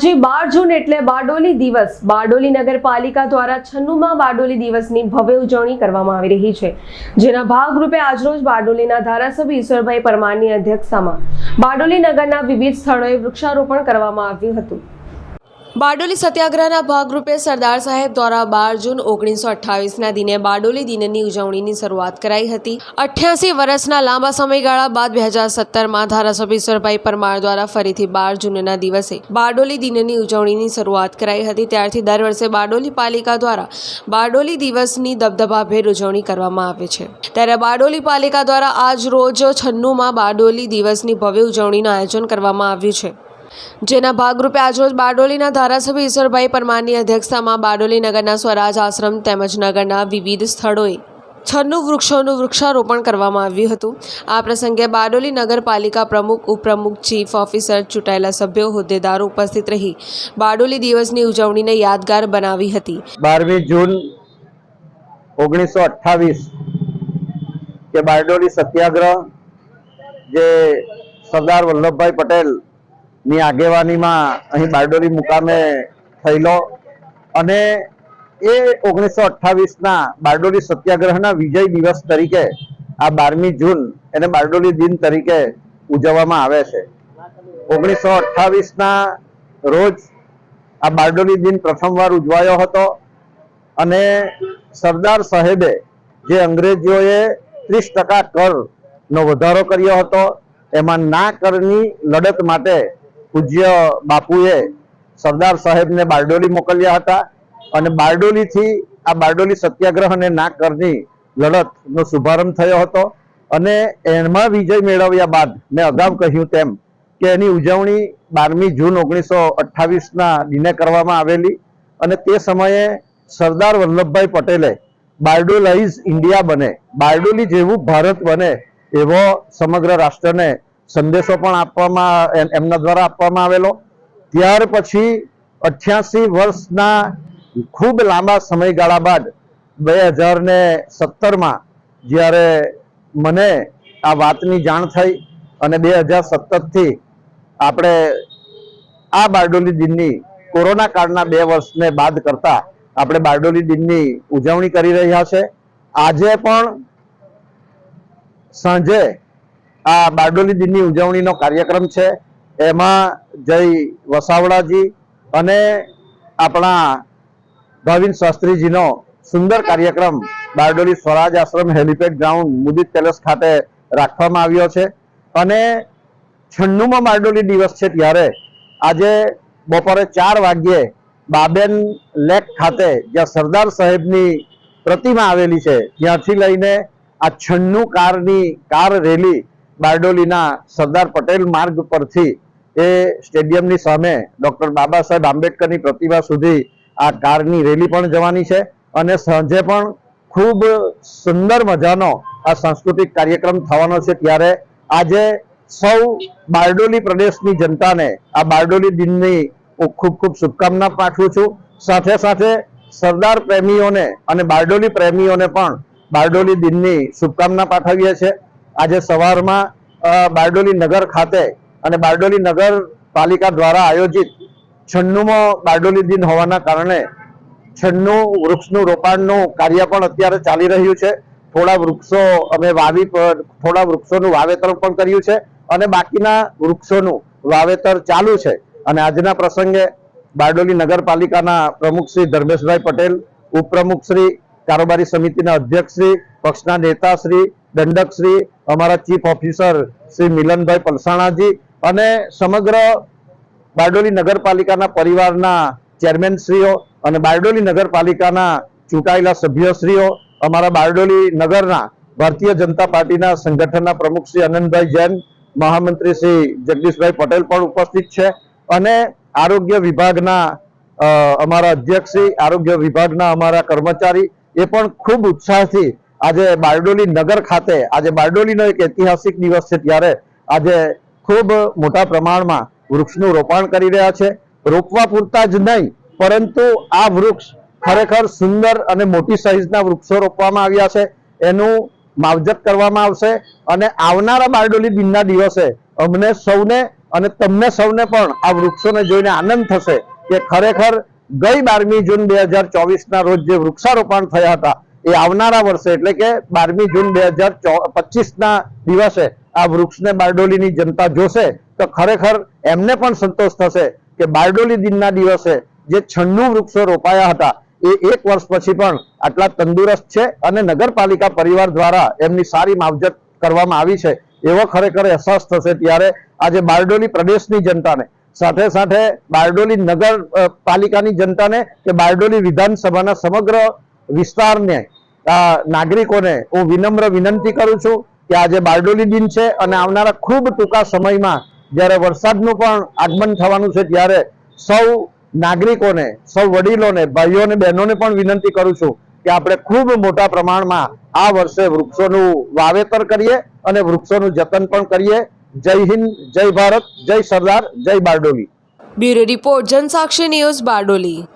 આજે બાર જૂન એટલે બારડોલી દિવસ. બારડોલી નગરપાલિકા દ્વારા છન્નુમાં બારડોલી દિવસની ભવ્ય ઉજવણી કરવામાં આવી રહી છે. જેના ભાગરૂપે આજરોજ બારડોલીના ધારાસભ્ય ઈશ્વરભાઈ પરમારની અધ્યક્ષતામાં બારડોલી નગરના વિવિધ સ્થળોએ વૃક્ષારોપણ કરવામાં આવ્યું હતું. બારડોલી સત્યાગ્રહના ભાગરૂપે સરદાર સાહેબ દ્વારા બાર જૂન ઓગણીસો અઠ્ઠાવીસના દિને બારડોલી દિનની ઉજવણીની શરૂઆત કરાઈ હતી. અઠ્યાસી વર્ષના લાંબા સમયગાળા બાદ બે હજાર સત્તરમાં ધારાસભ્ય ઈશ્વરભાઈ પરમાર દ્વારા ફરીથી બાર જૂનના દિવસે બારડોલી દિનની ઉજવણીની શરૂઆત કરાઈ હતી. ત્યારથી દર વર્ષે બારડોલી પાલિકા દ્વારા બારડોલી દિવસની દબદબાભેર ઉજવણી કરવામાં આવે છે. ત્યારે બારડોલી પાલિકા દ્વારા આજ રોજ છન્નુમાં બારડોલી દિવસની ભવ્ય ઉજવણીનું આયોજન કરવામાં આવ્યું છે. જેના ભાગરૂપે આજરોજ બારડોલીના ધારાસભ્ય ઈશ્વરભાઈ પરમારની અધ્યક્ષતામાં બારડોલી નગરના સ્વરાજ આશ્રમ તેમજ નગરના વિવિધ સ્થળોએ છન્નું વૃક્ષોનું વૃક્ષારોપણ કરવામાં આવ્યું હતું. આ પ્રસંગે બારડોલી નગરપાલિકા પ્રમુખ, ઉપપ્રમુખ, ચીફ ઓફિસર, ચૂંટાયેલા સભ્યો, હોદ્દેદારો ઉપસ્થિત રહી બારડોલી દિવસની ઉજવણીને યાદગાર બનાવી હતી. બારમી જૂન ઓગણીસો અઠ્ઠાવીસ કે બારડોલી સત્યાગ્રહ જે સરદાર વલ્લભભાઈ પટેલ ની આગેવાનીમાં અહીં બારડોલી મુકામે થયેલો અને એ ઓગણીસો અઠ્ઠાવીસના બારડોલી સત્યાગ્રહના વિજય દિવસ તરીકે આ બારમી જૂન એને બારડોલી દિન તરીકે ઉજવવામાં આવે છે. ઓગણીસો અઠ્ઠાવીસના રોજ આ બારડોલી દિન પ્રથમવાર ઉજવાયો હતો અને સરદાર સાહેબે જે અંગ્રેજોએ ત્રીસ ટકા કરનો વધારો કર્યો હતો, એમાં ના કરની લડત માટે પૂજ્ય બાપુએ સરદાર સાહેબને બારડોલી મોકલ્યા હતા અને બારડોલીથી આ બારડોલી સત્યાગ્રહ અને ના કરની લડતનો શુભારંભ થયો હતો અને એમાં વિજય મેળવ્યા બાદ મેં અગાઉ કહ્યું તેમ કે એની ઉજવણી બારમી જૂન ઓગણીસો અઠ્ઠાવીસના દિને કરવામાં આવેલી અને તે સમયે સરદાર વલ્લભભાઈ પટેલે બારડોલાઇઝ ઇન્ડિયા બને, બારડોલી જેવું ભારત બને એવો સમગ્ર રાષ્ટ્રને સંદેશો પણ આપવામાં એમના દ્વારા આપવામાં આવેલો. ત્યાર પછી અઠ્યાસી વર્ષના ખૂબ લાંબા સમયગાળા બાદ બે હજાર ને સત્તરમાં જ્યારે મને આ વાતની જાણ થઈ અને બે હજાર સત્તરથી આપણે આ બારડોલી દિનની કોરોના કાળના બે વર્ષને બાદ કરતા આપણે બારડોલી દિનની ઉજવણી કરી રહ્યા છે. આજે પણ સાંજે આ બારડોલી દિનની ઉજવણીનો કાર્યક્રમ છે. એમાં જય વસાવડાજી અને આપણા ભાવિન શાસ્ત્રીજીનો સુંદર કાર્યક્રમ Bardoli Swaraj Ashram helipad ground Mudit palace ખાતે રાખવામાં આવ્યો છે. અને છન્નુમાં બારડોલી દિવસ છે ત્યારે આજે બપોરે ચાર વાગ્યે બાબેન લેક ખાતે જ્યાં સરદાર સાહેબની પ્રતિમા આવેલી છે, ત્યાંથી લઈને આ છન્નું કારની કાર રેલી બારડોલીના સરદાર પટેલ માર્ગ પરથી એ સ્ટેડિયમની સામે ડૉક્ટર બાબા સાહેબ આંબેડકરની પ્રતિમા સુધી આ કારની રેલી પણ જવાની છે અને સાંજે પણ ખૂબ સુંદર મજાનો આ સાંસ્કૃતિક કાર્યક્રમ થવાનો છે ત્યારે આજે સૌ બારડોલી પ્રદેશની જનતાને આ બારડોલી દિનની હું ખૂબ ખૂબ શુભકામના પાઠવું છું. સાથે સાથે સરદાર પ્રેમીઓને અને બારડોલી પ્રેમીઓને પણ બારડોલી દિનની શુભકામના પાઠવીએ છીએ. આજે સવારમાં બારડોલી નગર ખાતે અને બારડોલી નગર પાલિકા દ્વારા આયોજિત છન્નુમાં બારડોલી દિન હોવાના કારણે છન્નું વૃક્ષનું રોપાણનું કાર્ય પણ અત્યારે ચાલી રહ્યું છે. થોડા વૃક્ષો અમે વાવી થોડા વૃક્ષોનું વાવેતર પણ કર્યું છે અને બાકીના વૃક્ષોનું વાવેતર ચાલુ છે. અને આજના પ્રસંગે બારડોલી નગરપાલિકાના પ્રમુખ શ્રી ધર્મેશભાઈ પટેલ, ઉપપ્રમુખ શ્રી કારોબારી સમિતિના અધ્યક્ષ શ્રી, પક્ષના નેતા શ્રી દંડક શ્રી અમારા ચીફ ઓફિસર શ્રી મિલનભાઈ પલસાણાજી અને સમગ્ર બારડોલી નગરપાલિકાના પરિવારના ચેરમેનશ્રીઓ અને બારડોલી નગરપાલિકાના ચૂંટાયેલા સભ્યશ્રીઓ અમારા બારડોલી નગરના ભારતીય જનતા પાર્ટીના સંગઠનના પ્રમુખ શ્રી અનંતભાઈ જૈન, મહામંત્રી શ્રી જગદીશભાઈ પટેલ પણ ઉપસ્થિત છે અને આરોગ્ય વિભાગના અમારા અધ્યક્ષ શ્રી, આરોગ્ય વિભાગના અમારા કર્મચારી એ પણ ખૂબ ઉત્સાહથી આજે બારડોલી નગર ખાતે, આજે બારડોલીનો એક ઐતિહાસિક દિવસ છે ત્યારે આજે ખૂબ મોટા પ્રમાણમાં વૃક્ષનું રોપાણ કરી રહ્યા છે. રોપવા પૂરતા જ નહીં, પરંતુ આ વૃક્ષ ખરેખર સુંદર અને મોટી સાઈઝના વૃક્ષો રોપવામાં આવ્યા છે. એનું માવજત કરવામાં આવશે અને આવનારા બારડોલી દિનના દિવસે અમને સૌને અને તમને સૌને પણ આ વૃક્ષોને જોઈને આનંદ થશે કે ખરેખર ગઈ બારમી જૂન બે હજાર ચોવીસના રોજ જે વૃક્ષારોપણ થયા હતા એ આવનારા વર્ષે, એટલે કે બારમી જૂન બે હજાર દિવસે આ વૃક્ષને બારડોલીની જનતા જોશે, તો ખરેખર એમને પણ સંતોષ થશે કે બારડોલી દિનના દિવસે જે છન્નું વૃક્ષો રોપાયા હતા, એ એક વર્ષ પછી પણ આટલા તંદુરસ્ત છે અને નગરપાલિકા પરિવાર દ્વારા એમની સારી માવજત કરવામાં આવી છે, એવો ખરેખર અહેસાસ થશે ત્યારે આજે બારડોલી પ્રદેશની જનતાને. સાથે સાથે બારડોલી નગર પાલિકાની જનતાને કે બારડોલી વિધાનસભાના સમગ્ર વિસ્તારને નાગરિકોને હું વિનમ્ર વિનંતી કરું છું કે આજે બારડોલી દિન છે અને આવનારા ખૂબ ટૂંકા સમયમાં જ્યારે વરસાદનું પણ આગમન થવાનું છે ત્યારે સૌ નાગરિકોને, સૌ વડીલોને, ભાઈઓને, બહેનોને પણ વિનંતી કરું છું કે આપણે ખૂબ મોટા પ્રમાણમાં આ વર્ષે વૃક્ષોનું વાવેતર કરીએ અને વૃક્ષોનું જતન પણ કરીએ. જય હિન્દ, જય ભારત, જય સરદાર, જય Bardoli. Bureau report Janasakshi news Bardoli.